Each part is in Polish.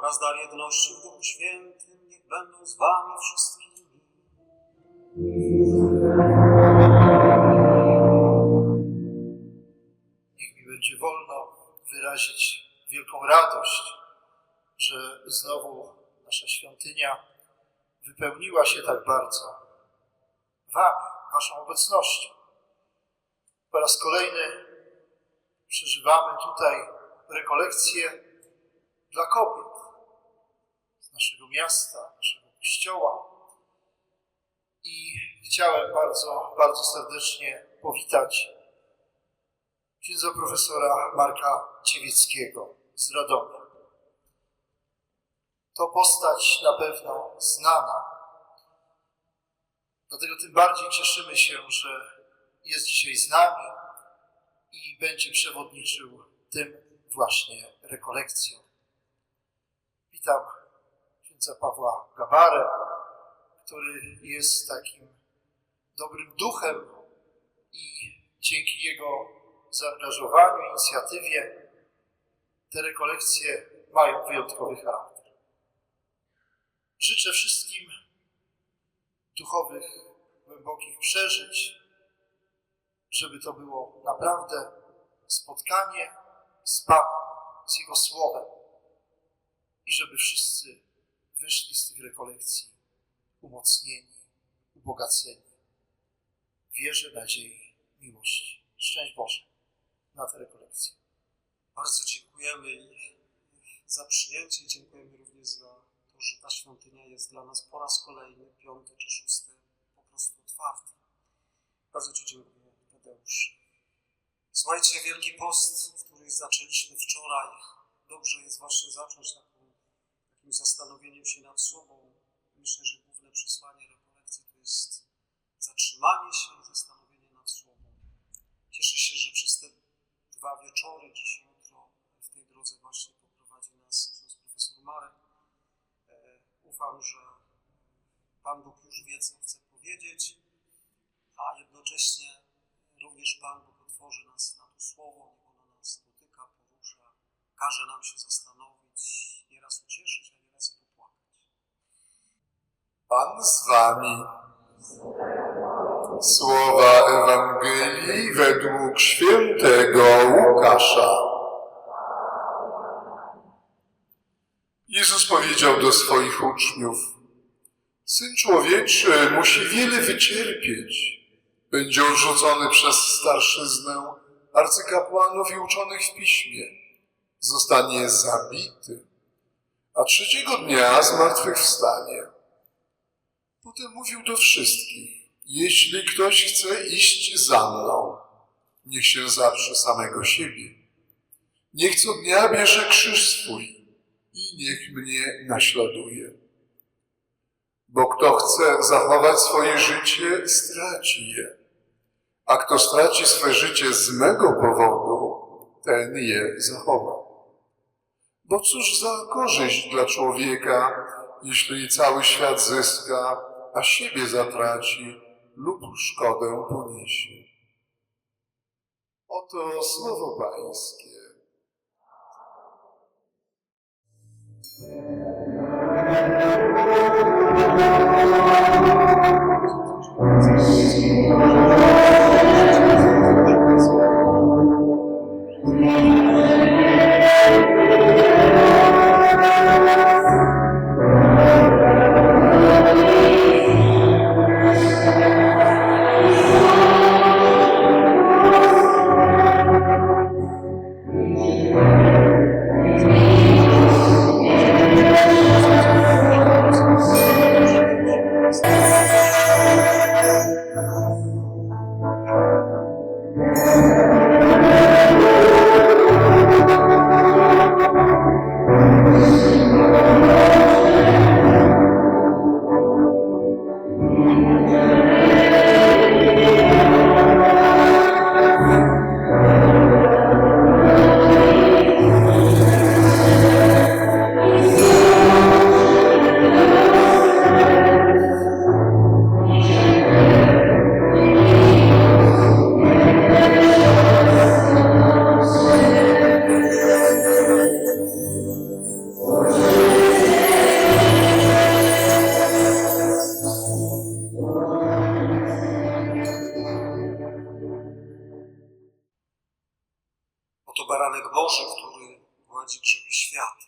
oraz dar jedności w Duchu Świętym niech będą z wami wszystkimi. Niech mi będzie wolno wyrazić wielką radość, że znowu nasza świątynia wypełniła się tak bardzo Wami, Waszą obecnością. Po raz kolejny przeżywamy tutaj rekolekcje dla kobiet naszego miasta, naszego kościoła. I chciałem bardzo, bardzo serdecznie powitać księdza profesora Marka Ciewieckiego z Radomia. To postać na pewno znana. Dlatego tym bardziej cieszymy się, że jest dzisiaj z nami i będzie przewodniczył tym właśnie rekolekcjom. Witam księdza Pawła Gabarę, który jest takim dobrym duchem i dzięki jego zaangażowaniu, inicjatywie te rekolekcje mają wyjątkowy charakter. Życzę wszystkim duchowych, głębokich przeżyć, żeby to było naprawdę spotkanie z Panem, z Jego Słowem i żeby wszyscy wyszli z tych rekolekcji umocnieni, ubogaceni w wierze, nadziei, miłości. Szczęść Boże na te rekolekcje. Bardzo dziękujemy za przyjęcie. Dziękujemy również za to, że ta świątynia jest dla nas po raz kolejny, piąty czy szósty, po prostu otwarta. Bardzo Ci dziękuję, Tadeusz. Słuchajcie, Wielki Post, który zaczęliśmy wczoraj, dobrze jest właśnie zacząć taką, takim zastanowieniem się nad sobą. Myślę, że główne przesłanie rekolekcji to jest zatrzymanie się i zastanowienie nad sobą. Cieszę się, że przez te dwa wieczory, dziś jutro, w tej drodze właśnie poprowadzi nas ksiądz profesor Marek. E, Ufam, że Pan Bóg już wie, co chce powiedzieć, a jednocześnie również Pan Bóg otworzy nas na to słowo, ono nas dotyka, porusza, każe nam się zastanowić, nieraz ucieszyć, a nieraz i popłakać. Pan z wami. Słowa Ewangelii według świętego Łukasza. Jezus powiedział do swoich uczniów: Syn człowieczy musi wiele wycierpieć. Będzie odrzucony przez starszyznę arcykapłanów i uczonych w piśmie. Zostanie zabity, a trzeciego dnia zmartwychwstanie. Potem mówił do wszystkich: Jeśli ktoś chce iść za mną, niech się zaprze samego siebie. Niech co dnia bierze krzyż swój i niech mnie naśladuje. Bo kto chce zachować swoje życie, straci je. A kto straci swoje życie z mego powodu, ten je zachowa. Bo cóż za korzyść dla człowieka, jeśli cały świat zyska, a siebie zatraci lub szkodę poniesie. Oto słowo Pańskie. Thank you. Baranek Boży, który gładzi grzechy świata.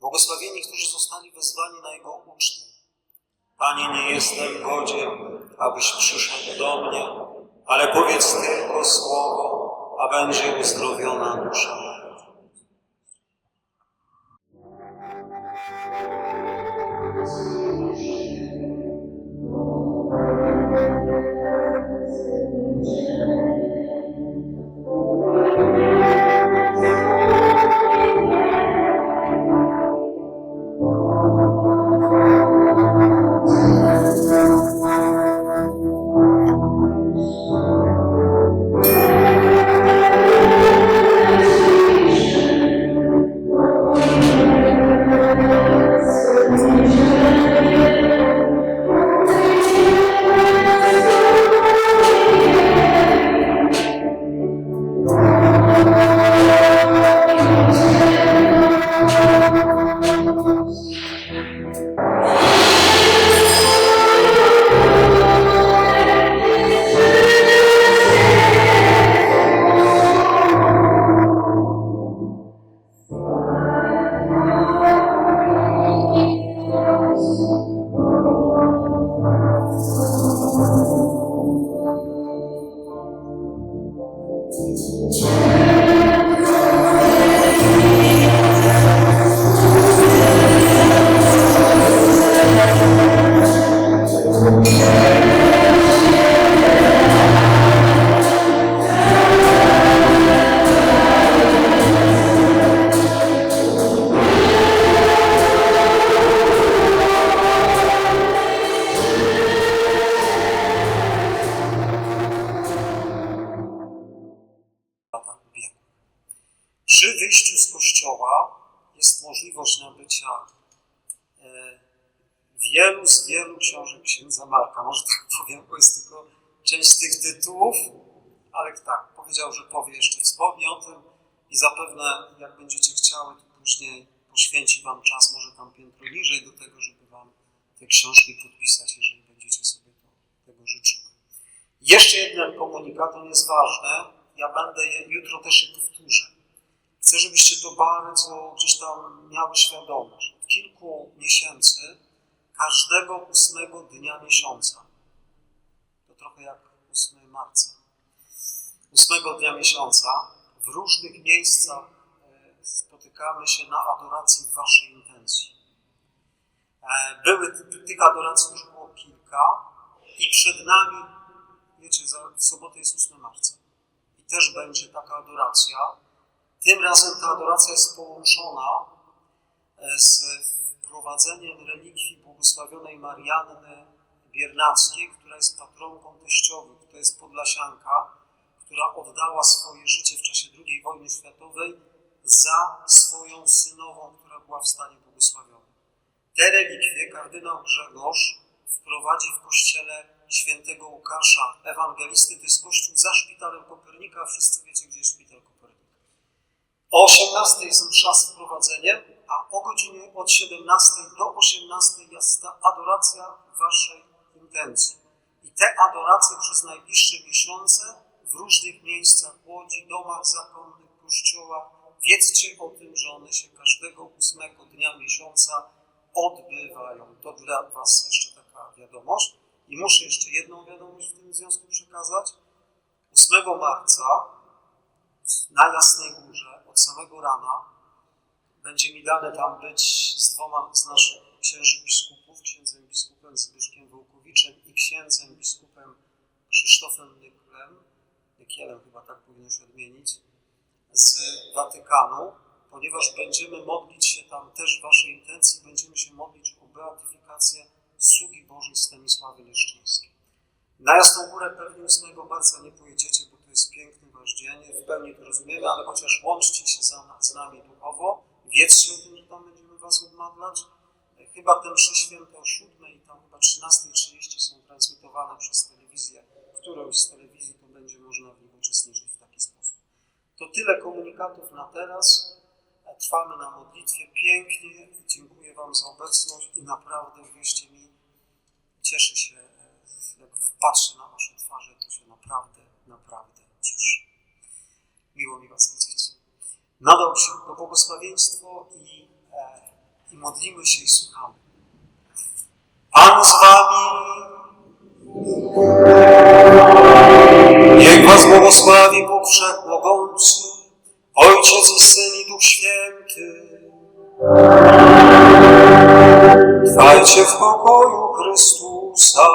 Błogosławieni, którzy zostali wezwani na Jego ucztę. Panie, nie jestem godzien, abyś przyszedł do mnie, ale powiedz tylko słowo, a będzie uzdrowiona dusza Jesus. Możliwość nabycia e, wielu z wielu książek księdza Marka. Może tak powiem, bo jest tylko część tych tytułów, ale tak, powiedział, że powie jeszcze, wspomni o tym i zapewne jak będziecie chciały, to później poświęci Wam czas, może tam piętro niżej do tego, żeby Wam te książki podpisać, jeżeli będziecie sobie to, tego życzyły. Jeszcze jeden komunikat, on jest ważny. Ja będę je, jutro też je powtórzę. Chcę, żebyście to bardzo gdzieś tam miały świadomość. Od kilku miesięcy, każdego ósmego dnia miesiąca, to trochę jak 8 marca, ósmego dnia miesiąca, w różnych miejscach e, spotykamy się na adoracji Waszej intencji. E, Były, ty- tych adoracji już było kilka i przed nami wiecie, w sobotę jest 8 marca i też będzie taka adoracja. Tym razem ta adoracja jest połączona e, z wprowadzeniem relikwii błogosławionej Marianny Biernackiej, która jest patronką teściowych. To jest Podlasianka, która oddała swoje życie w czasie II wojny światowej za swoją synową, która była w stanie błogosławionym. Te relikwie kardynał Grzegorz wprowadzi w kościele świętego Łukasza, ewangelisty, to jest kościół za szpitalem Kopernika, wszyscy wiecie, gdzie jest szpital Kopernika. O 18 jest msza z wprowadzeniem, a o godzinie od 17 do 18 jest ta adoracja waszej intencji. I te adoracje przez najbliższe miesiące w różnych miejscach Łodzi, domach zakonnych, kościołach. Wiedzcie o tym, że one się każdego ósmego dnia miesiąca odbywają. To dla was jeszcze taka wiadomość. I muszę jeszcze jedną wiadomość w tym związku przekazać. 8 marca na Jasnej Górze od samego rana będzie mi dane tam być z dwoma z naszych księży biskupów, księdzem biskupem Zbyszkiem Wołkowiczem i księdzem biskupem Krzysztofem Nyklem, Nykielem chyba tak powinno się odmienić, z Watykanu, ponieważ będziemy modlić się tam też Waszej intencji, będziemy się modlić o beatyfikację sługi Bożej Stanisławy Leszczyńskiej. Na Jasną Górę pewnie 8 marca nie pojedziecie, to jest piękny wasz dzień, w pełni to rozumiemy, ale chociaż łączcie się za, z nami duchowo, wiedzcie o tym, że tam będziemy was odmadlać. Chyba te msze święte o 7 i tam chyba 13.30 są transmitowane przez telewizję, którąś z telewizji, to będzie można w nich uczestniczyć w taki sposób. To tyle komunikatów na teraz. Trwamy na modlitwie. Pięknie. Dziękuję Wam za obecność i naprawdę, wierzcie mi, cieszę się, e, jak patrzę na Wasze twarze, to się naprawdę, naprawdę cieszę. Miło mi Was widzieć. No dobrze, to błogosławieństwo i, e, i modlimy się i słuchamy. Pan z wami. Niech was błogosławi Bóg Wszechmogący, Ojciec i Syn i Duch Święty. Trwajcie w pokoju Chrystusa.